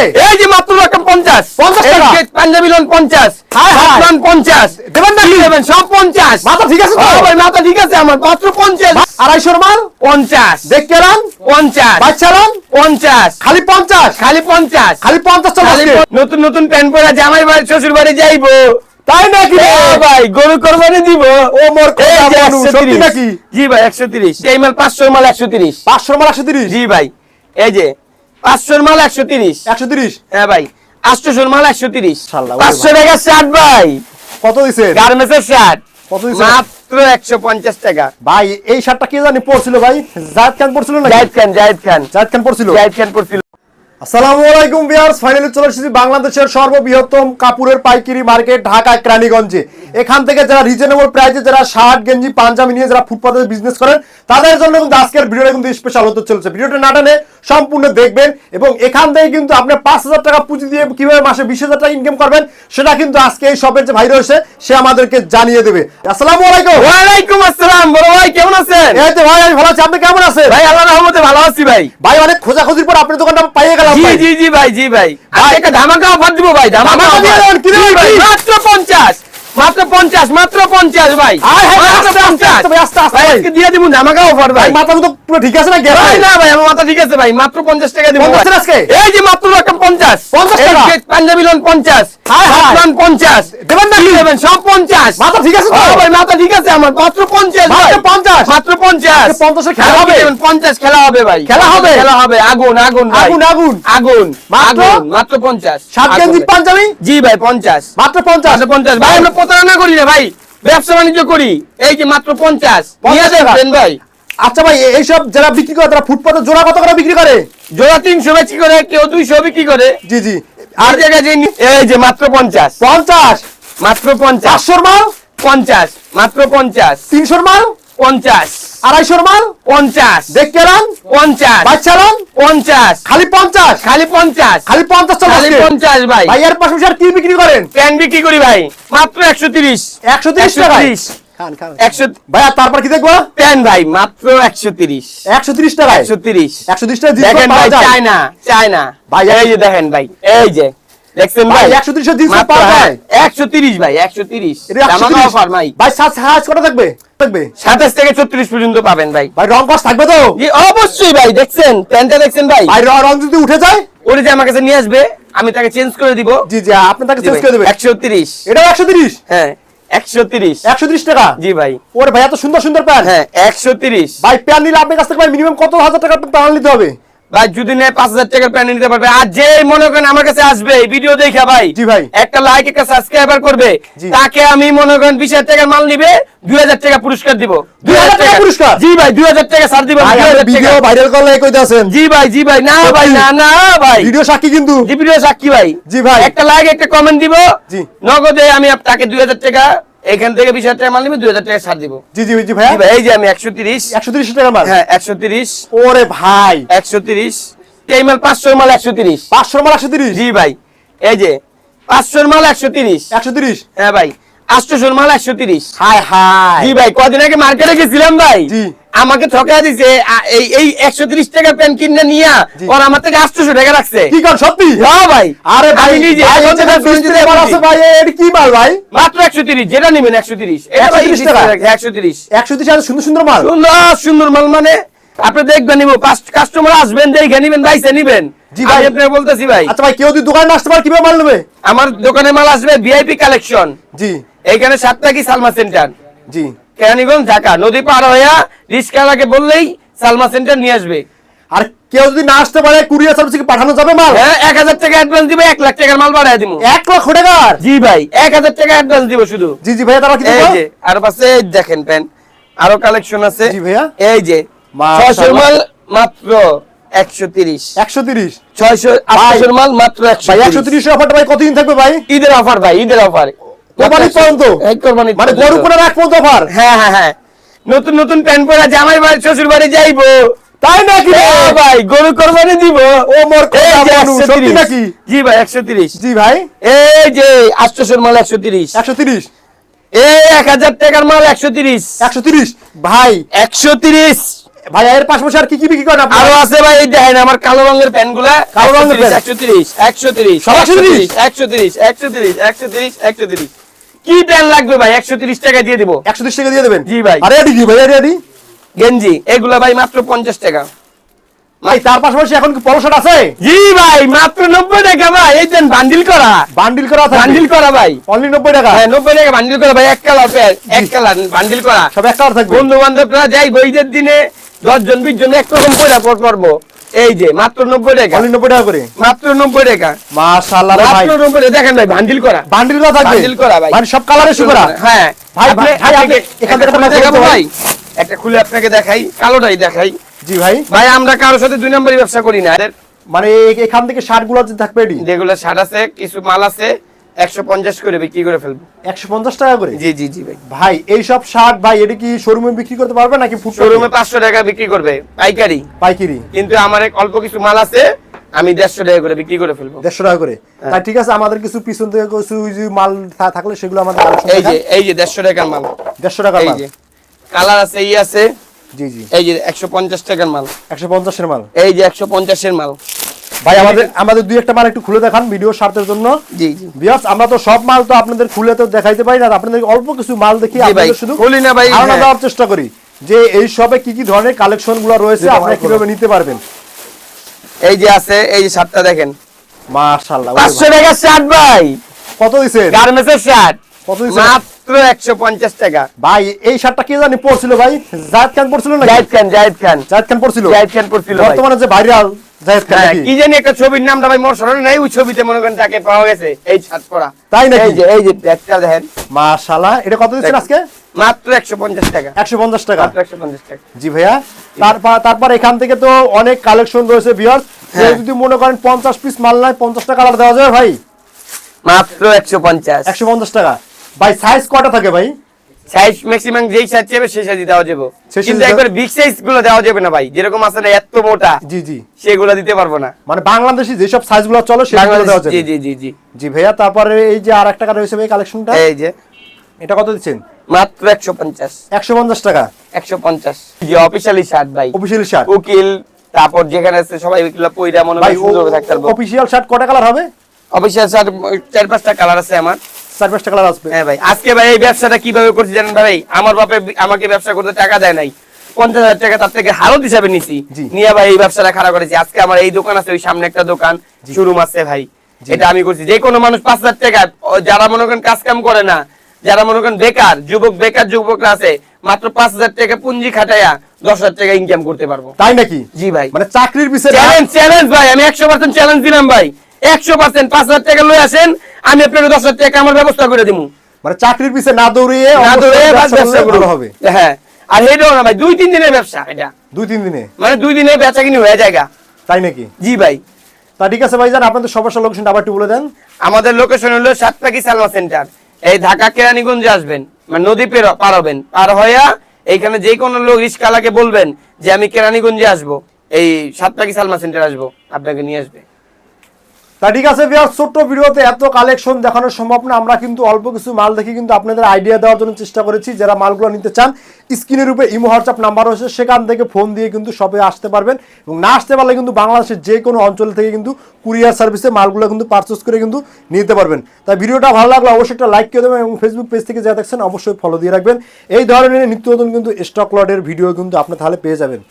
আজকে এই যে মাত্র রকম পঞ্চাশ। 50 টাকা? পাঞ্জাবি লোন হায় হায়। লোন দেবেন না কি দেবেন সব পঞ্চাশ। মাথা ঠিক আছে তো? হ্যাঁ ভাই মাথা ঠিক আছে আমার মাত্র পঞ্চাশ। আড়াইশোর মাল? পঞ্চাশ। দেখতে এলাম? পঞ্চাশ। বাচ্চা এলাম? পঞ্চাশ। খালি পঞ্চাশ? খালি পঞ্চাশ। খালি নতুন নতুন প্যান্ট পরে জামাই বাড়ি শ্বশুর বাড়ি যাইবো। তাই নাকি? হ্যাঁ ভাই গরু কোরবানি দিব। ও মোর 130 সত্যি নাকি? জি ভাই একশো তিরিশ। এই মাল পাঁচশোর মাল একশো তিরিশ। পাঁচশোর মাল একশো তিরিশ? জি ভাই এই যে পাঁচশোর মাল একশো তিরিশ। একশো তিরিশ? হ্যাঁ ভাই আটশোশোর মাল একশো তিরিশ। পাঁচশো শার্ট ভাই। কত দিছে গার্মেন্টসের শার্ট কত দিছে মাত্র একশো পঞ্চাশ টাকা। ভাই এই শার্টটা কে জানি পড়ছিল ভাই? জায়েদ খান পড়ছিল না জাহিদ খান জাহিদ খান। জায়েদ খান পড়ছিল? জাহিদ খান পড়ছিল। আসসালামু আলাইকুম ভিউয়ার্স ফাইনালি চলে এসেছি বাংলাদেশের সর্ববৃহত্তম কাপুরের পাইকারি মার্কেট ঢাকা কেরানীগঞ্জে। এখান থেকে যারা রিজনেবল প্রাইসে যারা শার্ট গেঞ্জি পাঞ্জাবি নিয়ে যারা ফুটপাতে বিজনেস করেন তাদের জন্য কিন্তু আজকের ভিডিওটা কিন্তু স্পেশাল হতে চলছে। ভিডিওটা না টানে সম্পূর্ণ দেখবেন এবং এখান থেকে কিন্তু আপনি পাঁচ হাজার টাকা পুঁজি দিয়ে কীভাবে মাসে বিশ হাজার টাকা ইনকাম করবেন সেটা কিন্তু আজকে এই শপের যে ভাই রয়েছে সে আমাদেরকে জানিয়ে দেবে। আসসালামু আলাইকুম। ওয়ালাইকুম আসসালাম। বড় ভাই কেমন আছেন? এই যে ভাই আমি ভালো আছি। আপনি কেমন আছেন? ভাই আল্লাহ রহমতে ভালো আছি ভাই। ভাই অনেক খোঁজাখুঁজির পর আপনার দোকানটা পাইয়ে গেলাম জি। জি জি ভাই জি ভাই। একটা ধামাকা অফার দিব ভাই ধামাকা দেবেন, কি ভাই, মাত্র পঞ্চাশ। মাত্র পঞ্চাশ মাত্র পঞ্চাশ ভাই আয় হায়, মাত্র আস্তে, আস্তে, 50 ভাই। আজকে দিয়ে দিব জামাকা অফার ভাই মাথা তো পুরো ঠিক আছে না ভাই না ভাই আমার মাথা ঠিক আছে ভাই মাত্র পঞ্চাশ টাকা দিব 50 ভাই। আজকে? এই যে মাত্র রকম পঞ্চাশ 50 টাকা? পাঞ্জাবি লোন পঞ্চাশ। লোন পঞ্চাশ দেবেন না কি কি? দেবেন সব পঞ্চাশ মাথা ঠিক আছে তো? হ্যাঁ ভাই মাথা ঠিক আছে আমার মাত্র পঞ্চাশ মাত্র 50? মাত্র পঞ্চাশ। আজকে 50 খেলা হবে? পঞ্চাশ খেলা হবে ভাই। খেলা হবে? খেলা হবে। আগুন আগুন আগুন, আগুন। আগুন মাত্র? মাত্র পঞ্চাশ। সাত আগুন পাঞ্জাবি? জি ভাই পঞ্চাশ। মাত্র পঞ্চাশ? মাত্র পঞ্চাশ। ভাই আমরা প্রতারণা করি না ভাই। ব্যবসা বাণিজ্য করি। এই যে মাত্র পঞ্চাশ। নিয়ে 50 ভাই। আচ্ছা ভাই এইসব যারা বিক্রি করে তারা ফুটপাতে জোড়া কত করে বিক্রি করে? জোড়া তিনশো বেচি করে কেউ দুইশো বিক্রি করে। জি জি। আর জায়গায় যে এই যে মাত্র পঞ্চাশ। পঞ্চাশ? মাত্র পঞ্চাশ। চারশোর মাল? পঞ্চাশ। মাত্র পঞ্চাশ। তিনশোর মাল? পঞ্চাশ। আড়াইশোর মাল? পঞ্চাশ। দেখতে এলাম? পঞ্চাশ। বাচ্চা এলাম? পঞ্চাশ। খালি পঞ্চাশ? খালি পঞ্চাশ। খালি পঞ্চাশ খালি পঞ্চাশ ভাই। ভাই এর পাশাপাশি কি বিক্রি করেন? প্যান বিক্রি করি ভাই। মাত্র একশো তিরিশ। একশো তিরিশ টাকা খান খান। একশো ভাই তারপর কি দেখব? প্যান ভাই মাত্র একশো তিরিশ। একশো তিরিশ টাকা একশো তিরিশ। একশো তিরিশ দেখেন ভাই ভাই, এই যে দেখেন ভাই এই যে। দেখছেন ভাই, ভাই 130 জিনিস পাওয়া যায়। 130 ভাই। 130 এটা একশো জামাকা তিরিশ। অফার ভাই। ভাই সাত সাজ কটা থাকবে? থাকবে? 27 থেকে 36 পর্যন্ত পাবেন ভাই। ভাই রং কস থাকবে তো? জি অবশ্যই ভাই দেখছেন? প্যান্টটা দেখছেন ভাই? ভাই রং যদি উঠে যায়? ওরে যে আমার কাছে নিয়ে আসবে আমি তাকে চেঞ্জ করে দিব। জি জি আপনি তাকে চেঞ্জ করে দেবেন। 130 এটাও একশো তিরিশ? হ্যাঁ 130 একশো তিরিশ টাকা? জি ভাই। ওরে ভাই এত সুন্দর সুন্দর প্যান্ট। হ্যাঁ 130 ভাই প্যান্ট নিলে আপনার কাছ থেকে ভাই মিনিমাম কত হাজার টাকা প্যান্ট নিতে হবে? ভাই যদি নেয় 5000 টাকার প্যান্ট নিতে পারবে। আর যে মনে করেন আমার কাছে আসবে এই ভিডিও দেখা ভাই জি ভাই। একটা লাইক একটা সাবস্ক্রাইবার করবে তাকে আমি মনে করেন 20000 টাকার মাল নিবে 2000 টাকা পুরস্কার দিব। 2000 টাকা পুরস্কার? জি ভাই 2000 টাকা ছাড় দিব। ভাই 2000 ভিডিও টাকা ভাইরাল করলে কইতে জি ভাই জি ভাই না ভাই না না ভাই। ভিডিও সাক্ষী কিন্তু। জি ভিডিও সাক্ষী ভাই। জি ভাই। একটা লাইক একটা কমেন্ট দিব। জি। নগদে আমি তাকে 2000 টাকা এখান থেকে 20000 টাকা মাল নিবে 2000 টাকা ছাড় দিব। জি জি জি ভাই এই যে আমি 130 একশো তিরিশ টাকা মাল? হ্যাঁ 130 ওরে ভাই। 130 এই মাল 500 মাল 130 পাঁচশো মাল একশো তিরিশ? জি ভাই। এই যে 500 মাল 130 একশো তিরিশ? হ্যাঁ ভাই। 800 মাল 130 হাই হাই জি ভাই কদিন আগে মার্কেটে গেছিলাম ভাই। জি। আমাকে ঠকায় দিছে এই এই 130 টাকা প্যান্ট কিনে নিয়া। ওর আমার থেকে 800 টাকা রাখছে। কি কর সত্যি? হ্যাঁ ভাই। আরে ভাই আমি নিজে ভাই, এটা থেকে বিশ শুনছি টাকা মাল আছে ভাই এটা কি মাল ভাই? মাত্র 130 যেটা নেবেন 130 এটা ভাই 130 টাকা? 130 একশো তিরিশ। সুন্দর সুন্দর মাল? সুন্দর সুন্দর মাল মানে আপনি দেখবেন নিব কাস্টমার আসবেন দেখে নিবেন ভাইসে নিবেন। জি ভাই। আমি আপনাকে বলতেছি ভাই। আচ্ছা ভাই কেউ যদি দোকানে আসতে পারে কীভাবে মাল নেবে? আমার দোকানে মাল আসবে ভিআইপি কালেকশন জি। এইখানে সাতটা কি সালমা সেন্টার জি। কেরানীগঞ্জ ঢাকা। নদী পার হইয়া রিস্কালাকে বললেই সালমা সেন্টার নিয়ে আসবে। আর কেউ যদি না আসতে পারে কুরিয়ার সার্ভিস কি পাঠানো যাবে মাল? হ্যাঁ এক হাজার টাকা অ্যাডভান্স দিবে এক লাখ টাকার মাল বাড়াই দিব এক লক্ষ টাকার? জি ভাই এক হাজার টাকা অ্যাডভান্স দিব শুধু। জি জি ভাইয়া তারা কি এই যে আর পাশে দেখেন প্যান্ট আরও কালেকশন আছে। জি ভাইয়া। এই যে। ছয়শোর মাল মাত্র একশো তিরিশ। একশো তিরিশ। ছয়শো আটশোর মাল মাত্র একশো একশো তিরিশ অফারটা ভাই কতদিন থাকবে ভাই? ঈদের অফার ভাই ঈদের অফার কোরবানি পর্যন্ত? কোরবানি মানে গরু পর্যন্ত। কোনার এক পর্যন্ত অফার? হ্যাঁ হ্যাঁ হ্যাঁ। নতুন নতুন প্যান্ট পরা জামাই বাড়ি শ্বশুর বাড়ি যাইবো। তাই নাকি ভাই? গরু কোরবানি দিব। ও মোর এই খোদা যে মানু, 130 সত্যি নাকি? জি ভাই একশো তিরিশ। জি ভাই। এই যে আটশোশোর মাল একশো তিরিশ। একশো তিরিশ? এই এক হাজার টাকার মাল একশো তিরিশ। একশো তিরিশ? ভাই। একশো তিরিশ। ভাই এর পাশাপাশি আর কি কি বিক্রি করেন আরও আছে ভাই এই দেখেন আমার কালো রঙের প্যান্টগুলা কালো রঙের প্যান্ট? একশো তিরিশ একশো তিরিশ সব 130? কি প্যান্ট লাগবে ভাই? একশো তিরিশ টাকা দিয়ে দিব। একশো তিরিশ টাকা দিয়ে দেবেন? জি ভাই। আরে কি ভাই? আরে এডি গেঞ্জি। এগুলা ভাই মাত্র পঞ্চাশ টাকা। ভাই তার পাশাপাশি এখন কি পলো আছে? জি ভাই মাত্র নব্বই টাকা ভাই। এই দেন বান্ডিল করা। বান্ডিল করা বান্ডিল করা ভাই। অনলি নব্বই টাকা? হ্যাঁ নব্বই টাকা বান্ডিল করা ভাই এক কালার প্যান্ট এক কালার বান্ডিল করা। সব এক কালার থাকবে? বন্ধু বান্ধবরা যাই বইদের দিনে দশ জন বিশ জন একরকম পয়সা করব এই যে মাত্র নব্বই টাকা। অনলি নব্বই টাকা করে? মাত্র নব্বই টাকা। মাশাআল্লাহ ভাই মাত্র নব্বই টাকা। দেখেন ভাই বান্ডিল করা। বান্ডিল করা থাকবে? বান্ডিল করা ভাই। মানে সব কালারে শু করা। হ্যাঁ। ভাই, ভাই, ভাই, আপনি- এখান থেকে একটা খুলে দেখাবো দেখাবো ভাই? একটা খুলে আপনাকে দেখাই। কালোটাই দেখাই। জি ভাই। ভাই আমরা কারোর সাথে দুই নম্বরই ব্যবসা করি না। মানে এখান থেকে শার্টগুলো থাকবে এডি যেগুলো শার্ট আছে কিছু মাল আছে। একশো পঞ্চাশ করে বিক্রি করে ফেলব। একশো পঞ্চাশ টাকা করে? জি জি জি ভাই। ভাই এই সব শার্ট ভাই এটা কি শোরুমে বিক্রি করতে পারবে নাকি শোরুমে পাঁচশো টাকা বিক্রি করবে পাইকারি। পাইকারি? কিন্তু আমার এক অল্প কিছু মাল আছে আমি দেড়শো টাকা করে বিক্রি করে ফেলব। দেড়শো টাকা করে? হ্যাঁ। তাই ঠিক আছে আমাদের কিছু পিছন থেকে কিছু মাল থাকলে সেগুলো আমাদের এই যে এই যে দেড়শো টাকার মাল। দেড়শো টাকা এই মাল? যে কালার আছে এই আছে। জি জি। এই যে একশো পঞ্চাশ টাকার মাল। একশো পঞ্চাশের মাল? এই যে একশো পঞ্চাশের মাল। ভাই আমাদের আমাদের দুই একটা মাল একটু খুলে দেখান ভিডিও স্বার্থের জন্য। জি জি। বিয়াস আমরা তো সব মাল তো আপনাদের খুলে তো দেখাইতে পারি না আপনাদের অল্প কিছু মাল দেখি আপনাদের শুধু খুলি না ভাই, ধারণা হ্যাঁ। দেওয়ার চেষ্টা করি যে এই সবে কি কি ধরনের কালেকশনগুলো রয়েছে যেটা আপনারা কীভাবে নিতে পারবেন? এই যে আছে এই যে শার্টটা দেখেন। মাশাআল্লাহ ওরে পাঁচশো ভাই। টাকার শার্ট ভাই। কত দিছেন? গার্মেন্টসের শার্ট। কত দিছেন? মাত্র একশো পঞ্চাশ টাকা। ভাই এই শার্টটা কে জানি পড়ছিল ভাই? জায়েদ খান পড়ছিল না জাহিদ খান জাহিদ খান। জায়েদ খান পড়ছিল জাহিদ খান পড়ছিল। বর্তমানে যে ভাইরাল জায়েদ খান নাকি? কি জানি একটা ছবির নামটা ভাই মোর স্মরণে নাই ওই ছবিতে মনে করেন তাকে পাওয়া গেছে এই শার্ট পরা তাই নাকি? এই যে এই যে ব্যাগটা দেখেন। মাশাআল্লাহ এটা কত দিচ্ছেন আজকে? মাত্র একশো পঞ্চাশ টাকা। মাত্র জি ভাইয়া তারপর তারপর এখান থেকে তো অনেক কালেকশন রয়েছে বিয়ার হ্যাঁ। যদি মনে করেন পঞ্চাশ পিস মাল নাই পঞ্চাশ টাকা কালার দেওয়া যাবে ভাই? মাত্র একশো পঞ্চাশ। একশো পঞ্চাশ টাকা। ভাই সাইজ কটা থাকে ভাই? সাইজ ম্যাক্সিমাম যেই সাইজ চাইবে সেই সাইজই দেওয়া যাবে। কিন্তু একবার বিগ সাইজগুলো দেওয়া যাবে না ভাই। যেরকম আছে না এত মোটা জি জি। সেগুলো দিতে পারব না। মানে বাংলাদেশি যেসব সাইজগুলো চলে সেগুলো দেওয়া যাবে। জি জি জি জি। ভাইয়া তারপরে এই যে আর এক রয়েছে ভাই কালেকশনটা এই যে। এটা কত দিচ্ছেন? মাত্র একশো পঞ্চাশ। একশো পঞ্চাশ টাকা। একশো পঞ্চাশ। যে অফিসিয়ালি শার্ট ভাই। শার্ট উকিল তারপর যেখানে আছে সবাই এগুলো পইরা মনে হয় সুন্দর থাকতে পারব। অফিসিয়াল শার্ট কটা কালার হবে? অফিসিয়াল শার্ট চার পাঁচটা কালার আছে আমার। চার পাঁচটা কালার আসবে। হ্যাঁ ভাই আজকে ভাই এই ব্যবসাটা কীভাবে করছি জানেন ভাই? আমার বাপে আমাকে ব্যবসা করতে টাকা দেয় নাই। পঞ্চাশ হাজার টাকা তার থেকে হারত হিসাবে নিছি। নিয়ে ভাই এই ব্যবসাটা খারাপ করেছি। আজকে আমার এই দোকান আছে ওই সামনে একটা দোকান। শোরুম আছে ভাই। এটা আমি করছি। যে কোনো মানুষ পাঁচ হাজার টাকা যারা মনে করেন কাজ কাম করে না যারা মনে করেন বেকার যুবক বেকার যুবকরা আছে মাত্র পাঁচ হাজার টাকা পুঞ্জি খাটাইয়া দশ হাজার টাকা ইনকাম করতে পারব। তাই নাকি? জি ভাই। মানে চাকরির পিছনে চ্যালেঞ্জ চ্যালেঞ্জ ভাই আমি একশো পার্সেন্ট চ্যালেঞ্জ দিলাম ভাই। একশো পার্সেন্ট পাঁচ হাজার টাকা লয়ে আসেন আমি আপনাকে দশ হাজার টাকা আমার ব্যবস্থা করে দিব মানে চাকরির পিছনে না দৌড়িয়ে না বাস ব্যবসা করলে হবে। হ্যাঁ আর এটাও না ভাই দুই তিন দিনের ব্যবসা এটা। দুই তিন দিনে? মানে দুই দিনে বেচা কিনি হয়ে যায় তাই নাকি? জি ভাই। তা ঠিক আছে ভাই জান আপনাদের সমস্যা লোকেশনটা আবার একটু বলে দেন। আমাদের লোকেশন হলো সাতপাকি সালমা সেন্টার এই ঢাকা কেরানীগঞ্জে আসবেন মানে নদী পের পার হবেন। পার হইয়া এইখানে যে কোনো লোক রিস্কালাকে বলবেন যে আমি কেরানীগঞ্জে আসব এই সাতপাকি সালমা সেন্টার আসব আপনাকে নিয়ে আসবে। তা ঠিক আছে বিয়ার ছোট্ট ভিডিওতে এত কালেকশন দেখানো সম্ভব না। আমরা কিন্তু অল্প কিছু মাল দেখি কিন্তু আপনাদের আইডিয়া দেওয়ার জন্য চেষ্টা করেছি। যারা মালগুলো নিতে চান, স্ক্রিনের উপরে ইমো, হোয়াটসঅ্যাপ নাম্বার রয়েছে। সেখান থেকে ফোন দিয়ে কিন্তু শপে আসতে পারবেন এবং না আসতে পারলে কিন্তু বাংলাদেশের যে কোনো অঞ্চল থেকে কিন্তু কুরিয়ার সার্ভিসে মালগুলো কিন্তু পারচেস করে কিন্তু নিতে পারবেন। তাই ভিডিওটা ভালো লাগলে অবশ্যই একটা লাইক করে দেবেন এবং ফেসবুক পেজ থেকে যা দেখছেন, অবশ্যই ফলো দিয়ে রাখবেন। এই ধরনের নিত্য নতুন কিন্তু স্টক লটের ভিডিও কিন্তু আপনি তাহলে পেয়ে যাবেন।